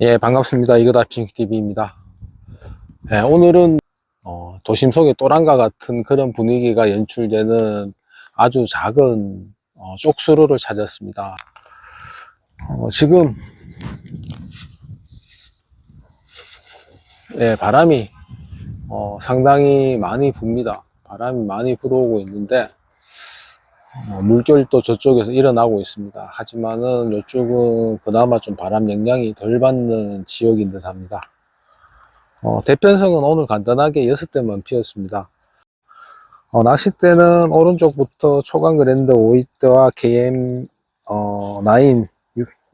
예, 반갑습니다. 이거다 핑크TV입니다. 예, 오늘은 어, 도심 속의 또랑과 같은 그런 분위기가 연출되는 아주 작은 어, 쪽수로를 찾았습니다. 어, 지금 예, 바람이 어, 상당히 많이 붑니다. 바람이 많이 불어오고 있는데 어, 물결도 저쪽에서 일어나고 있습니다. 하지만은 이쪽은 그나마 좀 바람 영향이 덜 받는 지역인 듯 합니다. 어, 대편성은 오늘 간단하게 6대만 피었습니다. 어, 낚싯대는 오른쪽부터 초강 그랜드 5위대와 KM 어, 9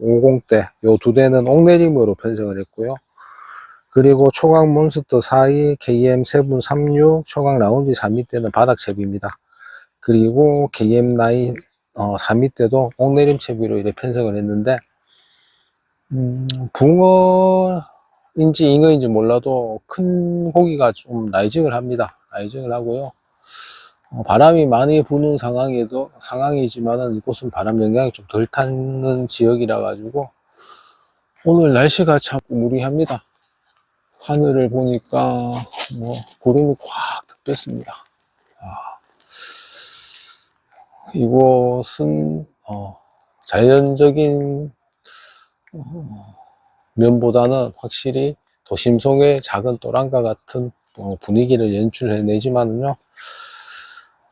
50대 요 두 대는 옥내림으로 편성을 했고요. 그리고 초강 몬스터 4위, KM 7 36, 초강 라운지 3위 때는 바닥 채비입니다. 그리고 KM9 어, 3위 때도 옥내림 채비로 이렇게 편성을 했는데 음, 붕어인지 잉어인지 몰라도 큰 고기가 좀 라이징을 합니다. 라이징을 하고요. 어, 바람이 많이 부는 상황에도 상황이지만은 이곳은 바람 영향이 좀 덜 타는 지역이라 가지고 오늘 날씨가 참 무리합니다. 하늘을 보니까 뭐 구름이 꽉 덮였습니다. 아, 이곳은 어, 자연적인 어, 면보다는 확실히 도심 속의 작은 또랑과 같은 어, 분위기를 연출해내지만요.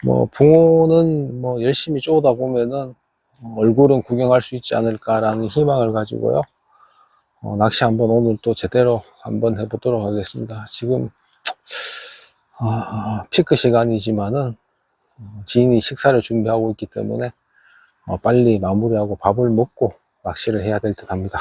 뭐 붕어는 뭐 열심히 쪼다 보면은 어, 얼굴은 구경할 수 있지 않을까라는 희망을 가지고요. 어, 낚시 한번 오늘 또 제대로 한번 해보도록 하겠습니다. 지금 아, 피크 시간이지만은 어, 지인이 식사를 준비하고 있기 때문에 어, 빨리 마무리하고 밥을 먹고 낚시를 해야 될 듯 합니다.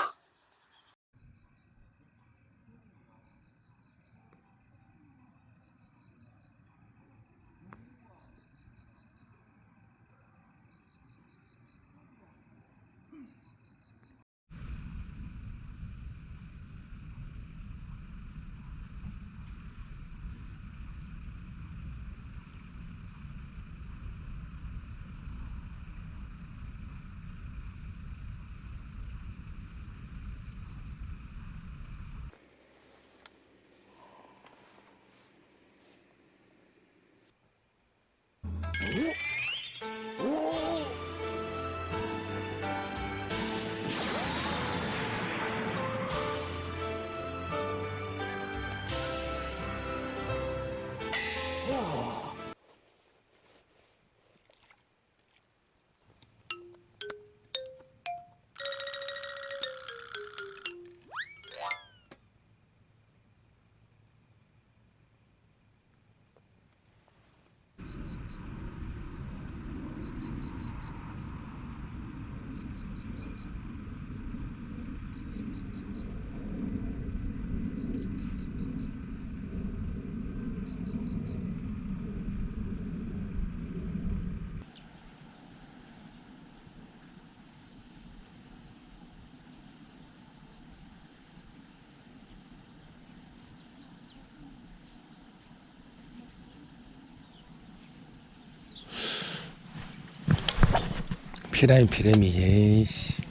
피라인 피레미 예이씨.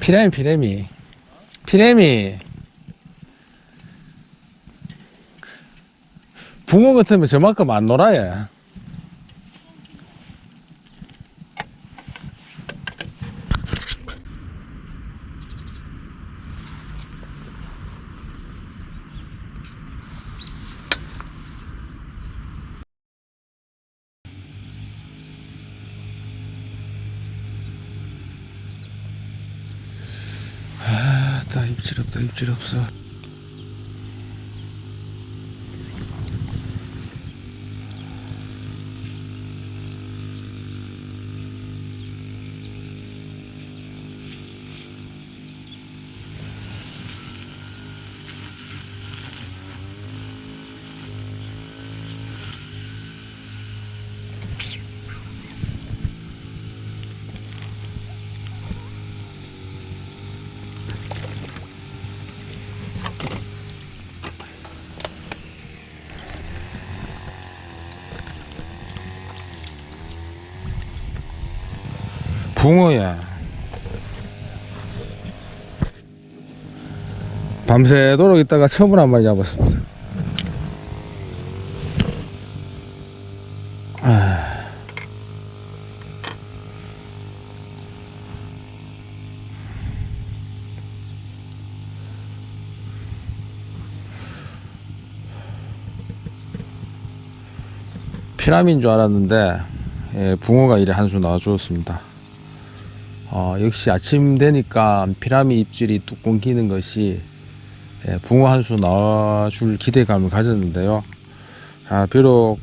피라인 피레미. 피레미. 붕어 같으면 저만큼 안 놀아요 아따 입질 없다 입질 없어 붕어야 밤새도록 있다가 처음으로 한 마리 잡았습니다. 아. 피라미인 줄 알았는데 예, 붕어가 이래 한 수 나와주었습니다. 어, 역시 아침 되니까 피라미 입질이 뚝 끊기는 것이 예, 붕어 한 수 나와줄 기대감을 가졌는데요. 아, 비록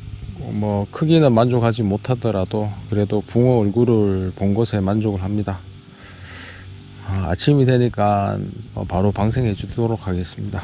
뭐 크기는 만족하지 못하더라도 그래도 붕어 얼굴을 본 것에 만족을 합니다. 아, 아침이 되니까 어, 바로 방생해 주도록 하겠습니다.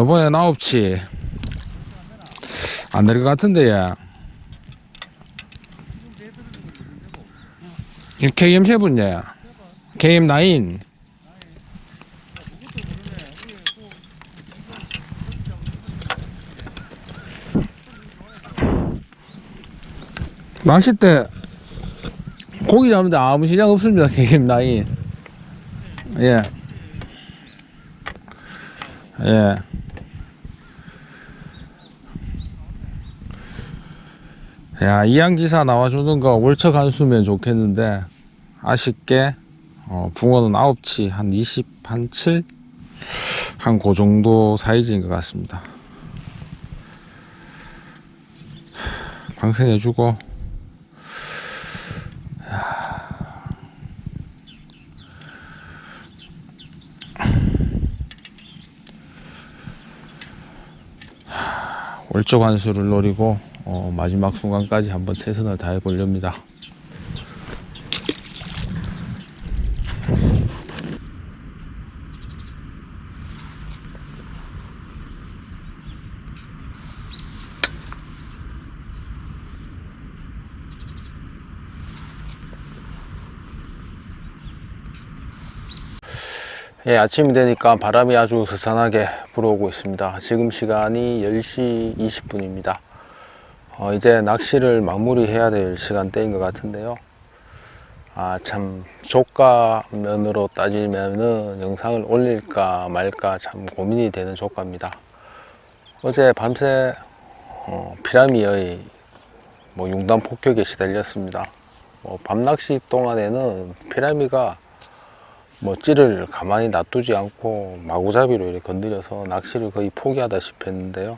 요번엔 아홉치 안될 것 같은데 얘. 이 KM7 얘. KM9 낚시 때 고기 잡는데 아무 시장 없습니다 KM9 예. 예. 야, 이양지사 나와주는 거 월척 한 수면 좋겠는데, 아쉽게, 어, 붕어는 9치, 한 20, 한 7? 한 그 정도 사이즈인 것 같습니다. 방생해주고, 월적 환수를 노리고 어, 마지막 순간까지 한번 최선을 다해 보렵니다. 예, 아침이 되니까 바람이 아주 스산하게 불어오고 있습니다. 지금 시간이 10시 20분입니다. 어, 이제 낚시를 마무리해야 될 시간대인 것 같은데요. 아, 참, 조가 면으로 따지면은 영상을 올릴까 말까 참 고민이 되는 조가입니다. 어제 밤새 어, 피라미의 뭐 융단 폭격에 시달렸습니다. 뭐 밤낚시 동안에는 피라미가 뭐 찌를 가만히 놔두지 않고 마구잡이로 이렇게 건드려서 낚시를 거의 포기하다시피 했는데요.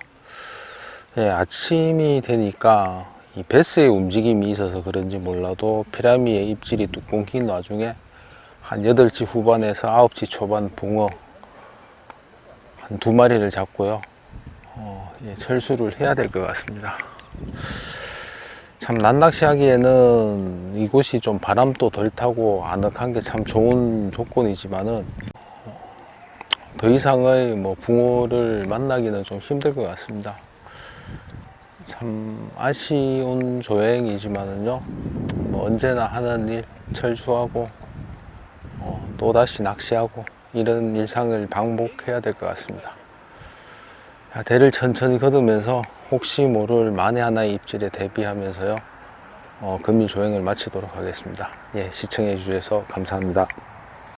예, 아침이 되니까 이 베스의 움직임이 있어서 그런지 몰라도 피라미의 입질이 뚝 끊긴 와중에 한 8치 후반에서 9치 초반 붕어 한 두 마리를 잡고요. 어, 예, 철수를 해야 될 것 같습니다. 참 난낚시 하기에는 이곳이 좀 바람도 덜 타고 아늑한 게 참 좋은 조건이지만은 더 이상의 뭐 붕어를 만나기는 좀 힘들 것 같습니다. 참 아쉬운 조행이지만은요 뭐 언제나 하는 일 철수하고 어, 또다시 낚시하고 이런 일상을 반복해야 될 것 같습니다. 자, 대를 천천히 걷으면서 혹시 모를 만에 하나의 입질에 대비하면서요 어, 금일 조행을 마치도록 하겠습니다. 예, 시청해 주셔서 감사합니다.